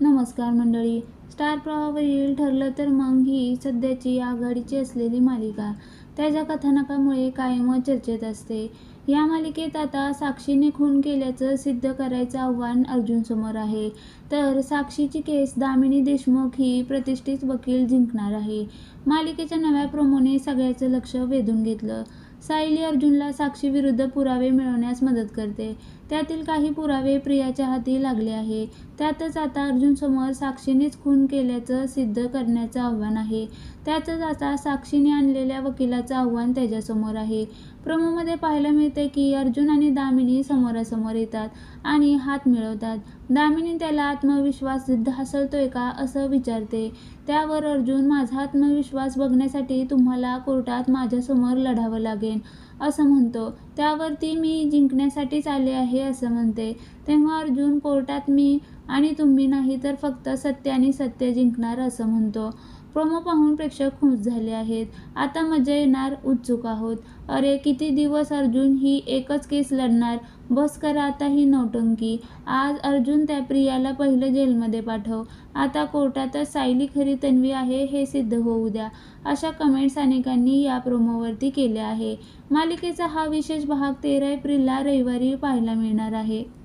नमस्कार मंडळी. स्टार प्रवाहावरील ठरलं तर मग ही सध्याची आघाडीची असलेली मालिका. त्याच्या कथानकामुळे कायमच चर्चेत असते. या मालिकेत आता साक्षीने खून केल्याचं सिद्ध करायचं आव्हान अर्जुनसमोर आहे. तर साक्षीची केस दामिनी देशमुख ही प्रतिष्ठित वकील जिंकणार आहे. मालिकेच्या नव्या प्रोमोने सगळ्याचं लक्ष वेधून घेतलं. सायली अर्जुनला साक्षीविरुद्ध पुरावे मिळवण्यास मदत करते. त्यातील काही पुरावे प्रियाच्या हाती लागले आहे. त्यातच आता अर्जुनसमोर साक्षीनेच खून केल्याचं सिद्ध करण्याचं आव्हान आहे. त्यातच आता साक्षीने आणलेल्या वकिलाचं आव्हान त्याच्यासमोर आहे. प्रमोमध्ये पाहायला मिळते की अर्जुन आणि दामिनी समोरासमोर येतात आणि हात मिळवतात. दामिनी त्याला आत्मविश्वास हसलतोय का असं विचारते. त्यावर अर्जुन माझा आत्मविश्वास बघण्यासाठी तुम्हाला कोर्टात माझ्यासमोर लढावं लागेल. असं म्हणतो. त्यावरती मी जिंकण्यासाठीच आले आहे असं म्हणते. तेव्हा अर्जुन कोर्टात मी आणि तुम्ही नाही तर फक्त सत्य आणि सत्य जिंकणार असं म्हणतो. प्रोमो पाहून प्रेक्षक खुश झाले आहेत. आता मजा येणार उत्सुक आहोत. अरे किती दिवस अर्जुन ही एकच केस लढणार? बस करा आता ही नौटंकी. आज अर्जुन त्या प्रियाला पहिलं जेलमध्ये पाठव. आता कोर्टातच सायली खरी तन्वी आहे हे सिद्ध होऊ द्या. अशा कमेंट्स अनेकांनी या प्रोमोवरती केल्या आहे. मालिकेचा हा विशेष भाग तेरा एप्रिलला रविवारी पाहायला मिळणार आहे.